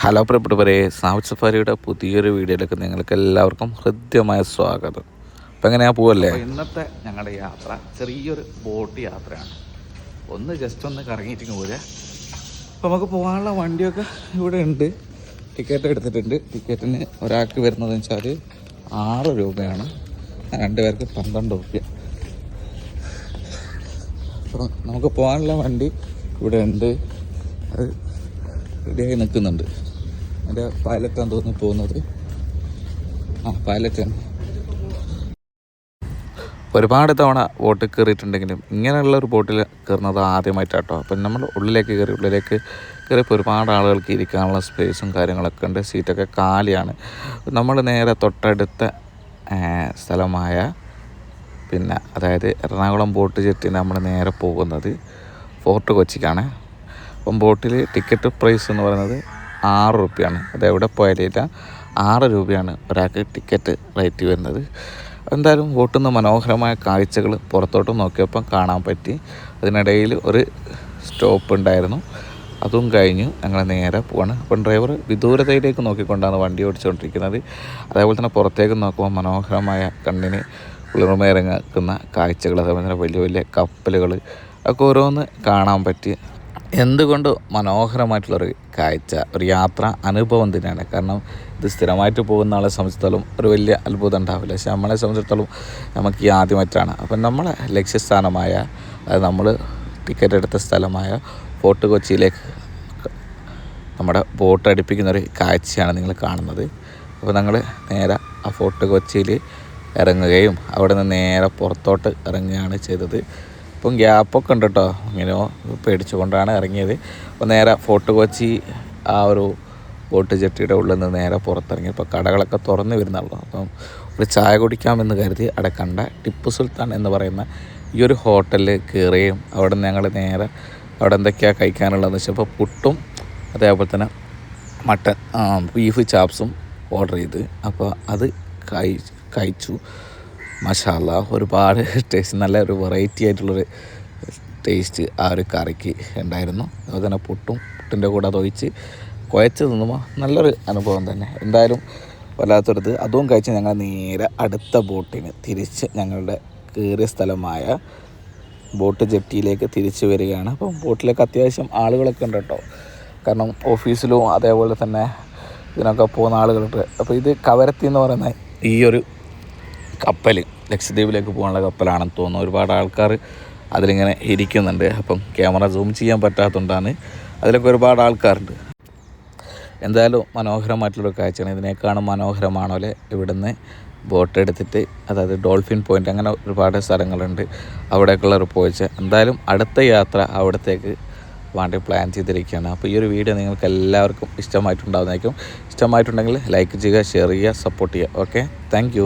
Hello പ്രിയപ്പെട്ടവരെ സാവിത് സഫാരിയുടെ പുതിയൊരു വീഡിയോയിലേക്ക് നിങ്ങൾക്ക് എല്ലാവർക്കും ഹൃദ്യമായ സ്വാഗതം. അപ്പം എങ്ങനെയാ പോവല്ലേ? ഇന്നത്തെ ഞങ്ങളുടെ യാത്ര ചെറിയൊരു ബോട്ട് യാത്രയാണ്. ഒന്ന് ജസ്റ്റ് ഒന്ന് കറങ്ങിയിട്ട് പോരാ. അപ്പോൾ നമുക്ക് പോകാനുള്ള വണ്ടിയൊക്കെ ഇവിടെ ഉണ്ട്. ടിക്കറ്റ് എടുത്തിട്ടുണ്ട്. ടിക്കറ്റിന് ഒരാൾക്ക് വരുന്നതെന്ന് വെച്ചാൽ ആറ് രൂപയാണ്. രണ്ടുപേർക്ക് പന്ത്രണ്ട് രൂപ അപ്പം നമുക്ക് പോകാനുള്ള വണ്ടി ഇവിടെ ഉണ്ട്. അത് റെഡിയായി നിൽക്കുന്നുണ്ട്. എന്റെ പൈലറ്റാണ് തോന്നുന്നു പോകുന്നത്. ആ പൈലറ്റാണ് ഒരുപാട് തവണ ബോട്ടിൽ കയറിയിട്ടുണ്ടെങ്കിലും ഇങ്ങനെയുള്ള ഒരു ബോട്ടിൽ കയറുന്നത് ആദ്യമായിട്ടാട്ടോ. അപ്പം നമ്മൾ ഉള്ളിലേക്ക് കയറി ഉള്ളിലേക്ക് കയറിയപ്പോൾ ഒരുപാട് ആളുകൾക്ക് ഇരിക്കാനുള്ള സ്പേസും കാര്യങ്ങളൊക്കെ ഉണ്ട്. സീറ്റൊക്കെ കാലിയാണ്. നമ്മൾ നേരെ തൊട്ടടുത്ത സ്ഥലമായ പിന്നെ അതായത് എറണാകുളം ബോട്ട് ജെട്ടി നമ്മൾ നേരെ പോകുന്നത് ഫോർട്ട് കൊച്ചിക്കാണ്. അപ്പം ബോട്ടിൽ ടിക്കറ്റ് പ്രൈസ് എന്ന് പറയുന്നത് ആറ് രൂപയാണ് അത് എവിടെ പോയാലില്ല ആറ് രൂപയാണ് ഒരാൾക്ക് ടിക്കറ്റ് റേറ്റ് വരുന്നത്. എന്തായാലും ഓട്ടുന്ന മനോഹരമായ കാഴ്ചകൾ പുറത്തോട്ട് നോക്കിയപ്പം കാണാൻ പറ്റി. അതിനിടയിൽ ഒരു സ്റ്റോപ്പ് ഉണ്ടായിരുന്നു. അതും കഴിഞ്ഞു. ഞങ്ങൾ നേരെ പോവാണ്. അപ്പം ഡ്രൈവർ വിദൂരതയിലേക്ക് നോക്കിക്കൊണ്ടാണ് വണ്ടി ഓടിച്ചുകൊണ്ടിരിക്കുന്നത്. അതേപോലെ തന്നെ പുറത്തേക്ക് നോക്കുമ്പോൾ മനോഹരമായ കണ്ണിന് കുളിർമയിറങ്ങുന്ന കാഴ്ചകൾ അതേപോലെ തന്നെ വലിയ വലിയ കപ്പലുകൾ ഒക്കെ ഓരോന്ന് കാണാൻ പറ്റി. എന്തുകൊണ്ട് മനോഹരമായിട്ടുള്ളൊരു കാഴ്ച ഒരു യാത്ര അനുഭവം തന്നെയാണ്. കാരണം ഇത് സ്ഥിരമായിട്ട് പോകുന്ന ആളെ സംബന്ധിച്ചിടത്തോളം ഒരു വലിയ അത്ഭുതം ഉണ്ടാവില്ല. പക്ഷെ നമ്മളെ സംബന്ധിച്ചിടത്തോളം നമുക്ക് ഈ ആദ്യമായിട്ടാണ്. അപ്പം നമ്മളെ ലക്ഷ്യസ്ഥാനമായ അതായത് നമ്മൾ ടിക്കറ്റ് എടുത്ത സ്ഥലമായ ഫോർട്ട് കൊച്ചിയിലേക്ക് നമ്മുടെ ബോട്ട് അടുപ്പിക്കുന്ന ഒരു കാഴ്ചയാണ് നിങ്ങൾ കാണുന്നത്. അപ്പോൾ ഞങ്ങൾ നേരെ ആ ഫോർട്ട് കൊച്ചിയിൽ ഇറങ്ങുകയും അവിടെ നിന്ന് നേരെ പുറത്തോട്ട് ഇറങ്ങുകയാണ് ചെയ്തത്. ഇപ്പം ഗ്യാപ്പൊക്കെ ഉണ്ട് കേട്ടോ ഇങ്ങനെയോ പേടിച്ചുകൊണ്ടാണ് ഇറങ്ങിയത്. അപ്പോൾ നേരെ ഫോർട്ട് കൊച്ചി ആ ഒരു ബോട്ട് ജെട്ടിയുടെ ഉള്ളിൽ നിന്ന് നേരെ പുറത്തിറങ്ങി. ഇപ്പോൾ കടകളൊക്കെ തുറന്ന് വരുന്നുള്ളൂ. അപ്പം ഒരു ചായ കുടിക്കാമെന്ന് കരുതി അവിടെ കണ്ട ടിപ്പു സുൽത്താൻ എന്ന് പറയുന്ന ഈ ഒരു ഹോട്ടലിൽ കയറുകയും അവിടെ നിന്ന് ഞങ്ങൾ നേരെ അവിടെ എന്തൊക്കെയാണ് കഴിക്കാനുള്ളതെന്ന് വെച്ചപ്പോൾ പുട്ടും അതേപോലെ തന്നെ മട്ടൻ ബീഫ് ചാപ്സും ഓർഡർ ചെയ്ത്. അപ്പോൾ അത് കഴിച്ചു. മഷാല ഒരുപാട് ടേസ്റ്റ് നല്ല ഒരു വെറൈറ്റി ആയിട്ടുള്ളൊരു ടേസ്റ്റ് ആ ഒരു കറിക്ക് ഉണ്ടായിരുന്നു. അതുപോലെ തന്നെ പുട്ടും പുട്ടിന്റെ കൂടെ അതൊഴിച്ച് കുഴച്ച് തിന്നുമ്പോൾ നല്ലൊരു അനുഭവം തന്നെ. എന്തായാലും വല്ലാത്തൊരിത്. അതും കഴിച്ച് ഞങ്ങൾ നേരെ അടുത്ത ബോട്ടിന് തിരിച്ച് ഞങ്ങളുടെ കയറിയ സ്ഥലമായ ബോട്ട് ജെട്ടിയിലേക്ക് തിരിച്ചു വരികയാണ്. അപ്പം ബോട്ടിലേക്ക് അത്യാവശ്യം ആളുകളൊക്കെ ഉണ്ട് കേട്ടോ. കാരണം ഓഫീസിലും അതേപോലെ തന്നെ ഇതിനൊക്കെ പോകുന്ന ആളുകളുണ്ട്. അപ്പോൾ ഇത് കവരത്തി എന്ന് പറയുന്ന ഈ ഒരു കപ്പൽ ലക്ഷദ്വീപിലേക്ക് പോകാനുള്ള കപ്പലാണെന്ന് തോന്നുന്നു. ഒരുപാട് ആൾക്കാർ അതിലിങ്ങനെ ഇരിക്കുന്നുണ്ട്. അപ്പം ക്യാമറ സൂം ചെയ്യാൻ പറ്റാത്തതുകൊണ്ടാണ് അതിലൊക്കെ ഒരുപാട് ആൾക്കാരുണ്ട്. എന്തായാലും മനോഹരമായിട്ടുള്ളൊരു കാഴ്ചയാണ്. ഇതിനേക്കാളും മനോഹരമാണോ അല്ലേ? ഇവിടുന്ന് ബോട്ട് എടുത്തിട്ട് അതായത് ഡോൾഫിൻ പോയിന്റ് അങ്ങനെ ഒരുപാട് സ്ഥലങ്ങളുണ്ട്. അവിടേക്കുള്ള ഒരു എന്തായാലും അടുത്ത യാത്ര അവിടത്തേക്ക് വേണ്ടി പ്ലാൻ ചെയ്തിരിക്കുകയാണ്. അപ്പോൾ ഈ ഒരു വീഡിയോ നിങ്ങൾക്ക് എല്ലാവർക്കും ഇഷ്ടമായിട്ടുണ്ടാകുന്നതായിരിക്കും. ഇഷ്ടമായിട്ടുണ്ടെങ്കിൽ ലൈക്ക് ചെയ്യുക ഷെയർ ചെയ്യുക സപ്പോർട്ട് ചെയ്യുക. Okay thank